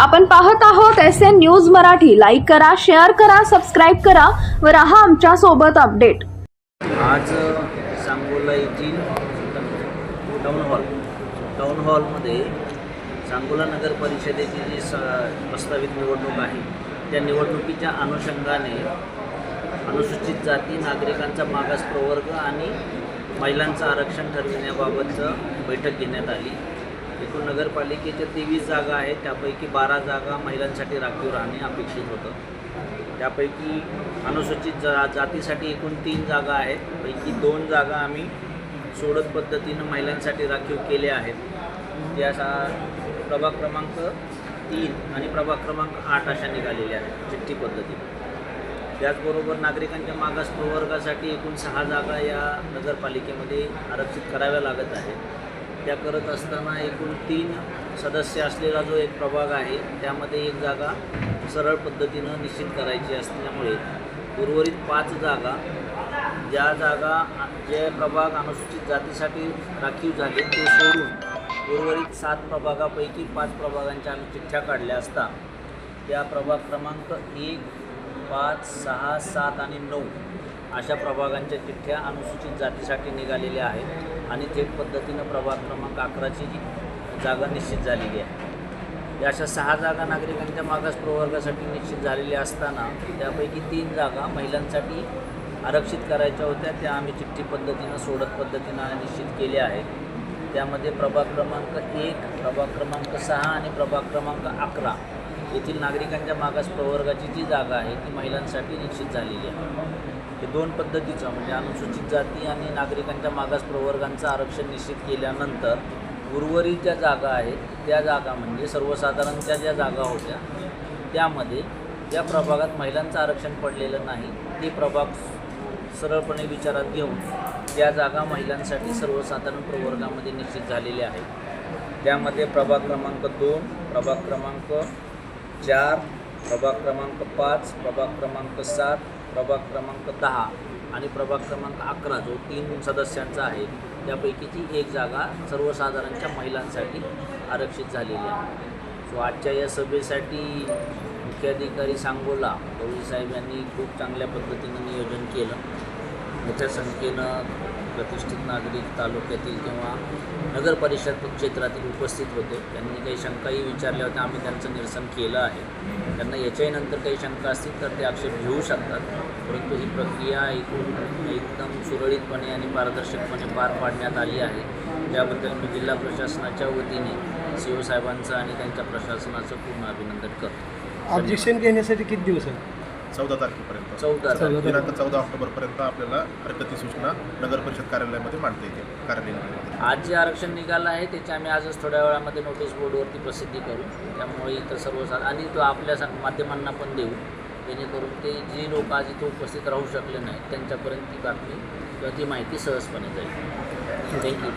आपण पाहत आहोत S N news Marathi. Like करा शेअर करा सबस्क्राईब करा व राहा आमच्यासोबत अपडेट आज सांगोला येथील टाऊन हॉल टाऊन हॉलमध्ये सांगोला नगर परिषदेची जी स प्रस्तावित निवडणूक आहे त्या निवडणुकीच्या अनुषंगाने अनुसूचित जाती नागरिकांचा मागास प्रवर्ग आणि महिलांचं आरक्षण ठरविण्याबाबतचं बैठक घेण्यात आली. एकूण नगरपालिकेच्या तेवीस जागा आहेत त्यापैकी बारा जागा महिलांसाठी राखीव राहणे अपेक्षित होतं. त्यापैकी अनुसूचित जा जातीसाठी एकूण तीन जागा आहेत पैकी दोन जागा आम्ही सोडत पद्धतीनं महिलांसाठी राखीव केल्या आहेत. त्या सा प्रभाग क्रमांक तीन आणि प्रभाग क्रमांक आठ अशा निघालेल्या आहेत चिठ्ठी पद्धतीनं. त्याचबरोबर नागरिकांच्या मागास प्रवर्गासाठी एकूण सहा जागा या नगरपालिकेमध्ये आरक्षित कराव्या लागत आहेत. त्या करत असताना एकूण तीन सदस्य असलेला जो एक प्रभाग आहे त्यामध्ये एक जागा सरळ पद्धतीनं निश्चित करायची असल्यामुळे उर्वरित पाच जागा ज्या जागा जे प्रभाग अनुसूचित जातीसाठी राखीव झाले ते सोडून उर्वरित सात प्रभागापैकी पाच प्रभागांच्या आम्ही चिठ्ठ्या काढल्या असता त्या प्रभाग क्रमांक एक पाच सहा सात आणि नऊ अशा प्रभागांच्या चिठ्ठ्या अनुसूचित जातीसाठी निघालेल्या आहेत आणि थेट पद्धतीनं प्रभाग क्रमांक अकराची जागा निश्चित झालेली आहे. या अशा सहा जागा नागरिकांच्या मागास प्रवर्गासाठी निश्चित झालेल्या असताना त्यापैकी तीन जागा महिलांसाठी आरक्षित करायच्या होत्या. त्या आम्ही चिठ्ठी पद्धतीनं सोडत पद्धतीनं निश्चित केल्या आहेत. त्यामध्ये प्रभाग क्रमांक एक प्रभाग क्रमांक सहा आणि प्रभाग क्रमांक अकरा येथील नागरिकांच्या मागास प्रवर्गाची जी जागा आहे ती महिलांसाठी निश्चित झालेली आहे. हे दोन पद्धतीचं म्हणजे अनुसूचित जाती आणि नागरिकांच्या मागास प्रवर्गांचं आरक्षण निश्चित केल्यानंतर उर्वरित ज्या जागा आहेत त्या जागा म्हणजे सर्वसाधारणच्या ज्या जागा होत्या त्यामध्ये ज्या प्रभागात महिलांचं आरक्षण पडलेलं नाही ते प्रभाग सरळपणे विचारात घेऊन त्या जागा महिलांसाठी सर्वसाधारण प्रवर्गामध्ये निश्चित झालेल्या आहेत. त्यामध्ये प्रभाग क्रमांक दोन प्रभाग क्रमांक चार प्रभाग क्रमांक पाच प्रभाग क्रमांक सात प्रभाग क्रमांक दहा आणि प्रभाग क्रमांक अकरा जो तीन सदस्यांचा आहे त्यापैकीची एक जागा सर्वसाधारणच्या महिलांसाठी आरक्षित झालेली आहे. सो आजच्या या सभेसाठी मुख्याधिकारी सांगोला गवळी साहेब यांनी खूप चांगल्या पद्धतीनं नियोजन केलं. मोठ्या संख्येनं प्रतिष्ठित नागरिक तालुक्यातील किंवा नगर परिषद क्षेत्रातील उपस्थित होते. त्यांनी काही शंकाही विचारल्या होत्या. आम्ही त्यांचं निरसन केलं आहे. त्यांना याच्याही नंतर काही शंका असतील तर ते आक्षेप घेऊ शकतात. परंतु ही प्रक्रिया एकूण एकदम सुरळीतपणे आणि पारदर्शकपणे पार पाडण्यात आली आहे. त्याबद्दल मी जिल्हा प्रशासनाच्या वतीने सी ओ साहेबांचं आणि त्यांच्या प्रशासनाचं पूर्ण अभिनंदन करतो. ऑब्जेक्शन घेण्यासाठी किती दिवस आहे चौदा तारखेपर्यंत. चौदा तारीख. दिनांक चौदा ऑक्टोबरपर्यंत आपल्याला हरकती सूचना नगर परिषद कार्यालयामध्ये मांडता येतील कार्यालयामध्ये. आज जे आरक्षण निघालं आहे त्याची आम्ही आजच थोड्या वेळामध्ये नोटीस बोर्डवरती प्रसिद्धी करू. त्यामुळे इथं सर्वसाधारण आणि तो आपल्या सा- माध्यमांना पण देऊ. जेणेकरून ते जे लोक आज इथं उपस्थित राहू शकले नाहीत त्यांच्यापर्यंत ती बातमी किंवा ती माहिती सहजपणे जाईल. थँक्यू